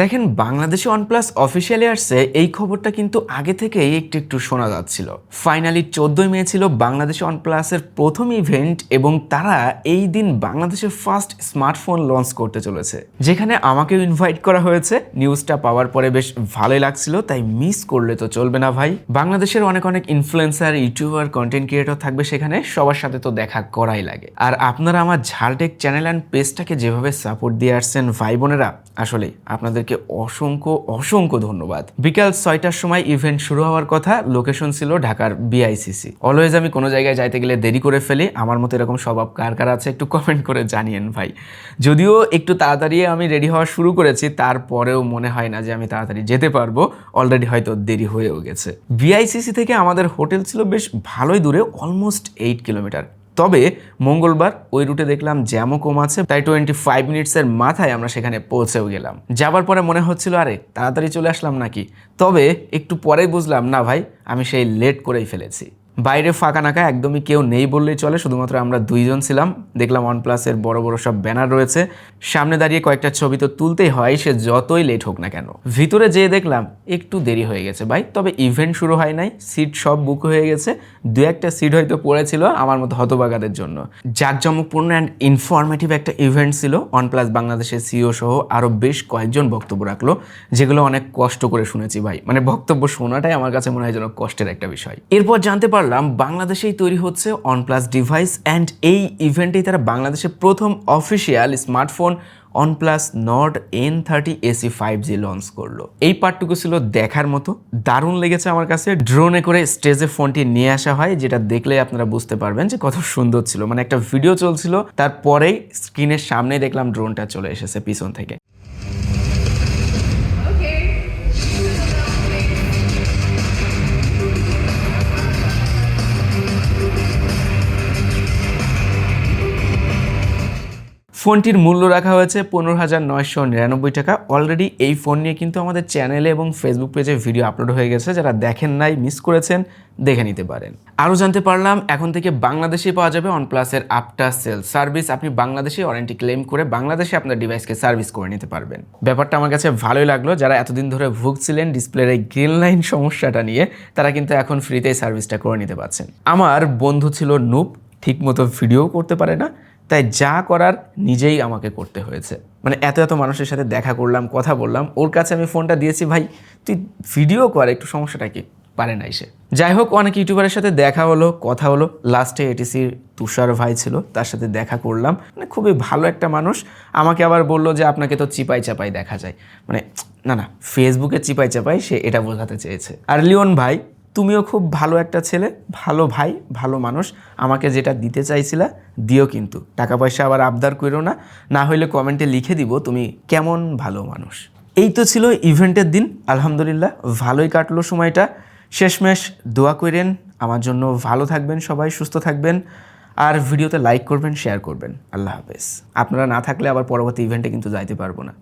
দেখেন, বাংলাদেশে OnePlus officially আসছে, এই খবরটা কিন্তু আগে থেকেই একটু একটু শোনা যাচ্ছিল। ফাইনালি চোদ্দই মে ছিল বাংলাদেশে ওয়ানপ্লাসের প্রথম ইভেন্ট এবং তারা এই দিন বাংলাদেশের ফার্স্ট স্মার্টফোন লঞ্চ করতে চলেছে। যেখানে আমাকেও ইনভাইট করা হয়েছে। নিউজটা পাওয়ার পরে বেশ ভালোই লাগছিল, তাই মিস করলে তো চলবে না ভাই। বাংলাদেশের অনেক অনেক ইনফ্লুয়েন্সার ইউটিউবার কন্টেন্ট ক্রিয়েটর থাকবে সেখানে, সবার সাথে তো দেখা করাই লাগে। আর আপনারা আমার ঝালটেক চ্যানেল অ্যান্ড পেজটাকে যেভাবে সাপোর্ট দিয়ে আসছেন ভাই বোনেরা আসলে আপনাদেরকে অসংখ্য অসংখ্য ধন্যবাদ। বিকাল ছয়টার সময় ইভেন্ট শুরু হওয়ার কথা লোকেশন ছিল ঢাকার বিআইসিসি অলওয়েজ আমি কোনো জায়গায় যাইতে গেলে দেরি করে ফেলি। আমার মতো এরকম স্বভাব কার কার আছে একটু কমেন্ট করে জানিয়েন ভাই। যদিও একটু তাড়াতাড়ি আমি রেডি হওয়া শুরু করেছি, তারপরেও মনে হয় না যে আমি তাড়াতাড়ি যেতে পারব। অলরেডি হয়তো দেরি হয়েও গেছে। বিআইসিসি থেকে আমাদের হোটেল ছিল বেশ ভালোই দূরে অলমোস্ট এইট কিলোমিটার তবে মঙ্গলবার ওই রুটে দেখলাম জ্যামও কম আছে, তাই টোয়েন্টি ফাইভ মিনিটসের মাথায় আমরা সেখানে পৌঁছেও গেলাম। যাবার পরে মনে হচ্ছিল, আরে, তাড়াতাড়ি চলে আসলাম নাকি? তবে একটু পরে বুঝলাম, না ভাই, আমি সেই লেট করেই ফেলেছি। বাইরে ফাঁকা নাকা একদমই কেউ নেই বললেই চলে, শুধুমাত্র আমরা দুইজন ছিলাম। দেখলাম ওয়ান প্লাসের বড় বড় সব ব্যানার রয়েছে। সামনে দাঁড়িয়ে কয়েকটা ছবি তো তুলতেই হয়, সে যতই লেট হোক না কেন। ভিতরে যেয়ে দেখলাম, একটু দেরি হয়ে গেছে ভাই, তবে ইভেন্ট শুরু হয় নাই সিট সব বুক হয়ে গেছে। দু একটা সিট হয়তো পড়েছিল আমার মতো হতবাগাদের জন্য। জাঁকজমকপূর্ণ অ্যান্ড ইনফরমেটিভ একটা ইভেন্ট ছিল ওয়ান প্লাস বাংলাদেশের সিও সহ আরও বেশ কয়েকজন বক্তব্য রাখল, যেগুলো অনেক কষ্ট করে শুনেছি ভাই। মানে বক্তব্য শোনাটাই আমার কাছে মনে হয় যেন কষ্টের একটা বিষয়। এরপর জানতে পারলাম বাংলাদেশেই তৈরি হচ্ছে অনপ্লাস ডিভাইস অ্যান্ড এই ইভেন্টেই তারা বাংলাদেশের প্রথম official smartphone OnePlus Nord N thirty SE five G launch করল। এই পার্টটুকু ছিল দেখার মতো। দারুণ লেগেছে আমার কাছে। ড্রোনে করে স্টেজে ফোনটি নিয়ে আসা হয়, যেটা দেখলে আপনারা বুঝতে পারবেন যে কত সুন্দর ছিল। মানে একটা ভিডিও চলছিল, তারপরেই স্ক্রিনের সামনেই দেখলাম ড্রোনটা চলে এসেছে পিছন থেকে। ফোনটির মূল্য রাখা হয়েছে পনেরো হাজার নয়শো নিরানব্বই টাকা। অলরেডি এই ফোন নিয়ে কিন্তু আমাদের চ্যানেলে এবং ফেসবুক পেজে ভিডিও আপলোড হয়ে গেছে। যারা দেখেন নাই মিস করেছেন, দেখে নিতে পারেন। আরও জানতে পারলাম, এখন থেকে বাংলাদেশেই পাওয়া যাবে অনপ্লাসের আফটার সেল সার্ভিস আপনি বাংলাদেশে ওয়ারেন্টি ক্লেম করে বাংলাদেশে আপনার ডিভাইসকে সার্ভিস করে নিতে পারবেন। ব্যাপারটা আমার কাছে ভালোই লাগল। যারা এতদিন ধরে ভুগছিলেন ডিসপ্লের এই গ্রিন লাইন সমস্যাটা নিয়ে, তারা কিন্তু এখন ফ্রিতেই সার্ভিসটা করে নিতে পারছেন। আমার বন্ধু ছিল নুপ ঠিকমতো ভিডিও করতে পারে না। তাই যা করার নিজেই আমাকে করতে হয়েছে। মানে এত এত মানুষের সাথে দেখা করলাম, কথা বললাম, ওর কাছে আমি ফোনটা দিয়েছি, ভাই, তুই ভিডিও কর, একটু সমস্যাটা কি? পারে না এসে যাই হোক, অনেক ইউটিউবারের সাথে দেখা হলো, কথা হলো। লাস্টে এটিসির তুষার ভাই ছিল, তার সাথে দেখা করলাম। মানে খুবই ভালো একটা মানুষ। আমাকে আবার বলল যে, আপনাকে তো চিপাই চাপাই দেখা যায়। মানে না না ফেসবুকে চিপাই চাপাই সে এটা বোঝাতে চেয়েছে। আর লিওন ভাই তুমিও খুব ভালো একটা ছেলে, ভালো ভাই, ভালো মানুষ। আমাকে যেটা দিতে চাইছিলা, দিও কিন্তু। টাকা পয়সা আবার আবদার করো না। না হইলে কমেন্টে লিখে দিব তুমি কেমন ভালো মানুষ। এই তো ছিল ইভেন্টের দিন। আলহামদুলিল্লাহ, ভালোই কাটলো সময়টা। শেষমেশ দোয়া করেন। আমার জন্য ভালো থাকবেন সবাই, সুস্থ থাকবেন। আর ভিডিওতে লাইক করবেন শেয়ার করবেন। আল্লাহ হাফেজ। আপনারা না থাকলে আবার পরবর্তী ইভেন্টে কিন্তু যাইতে পারব না।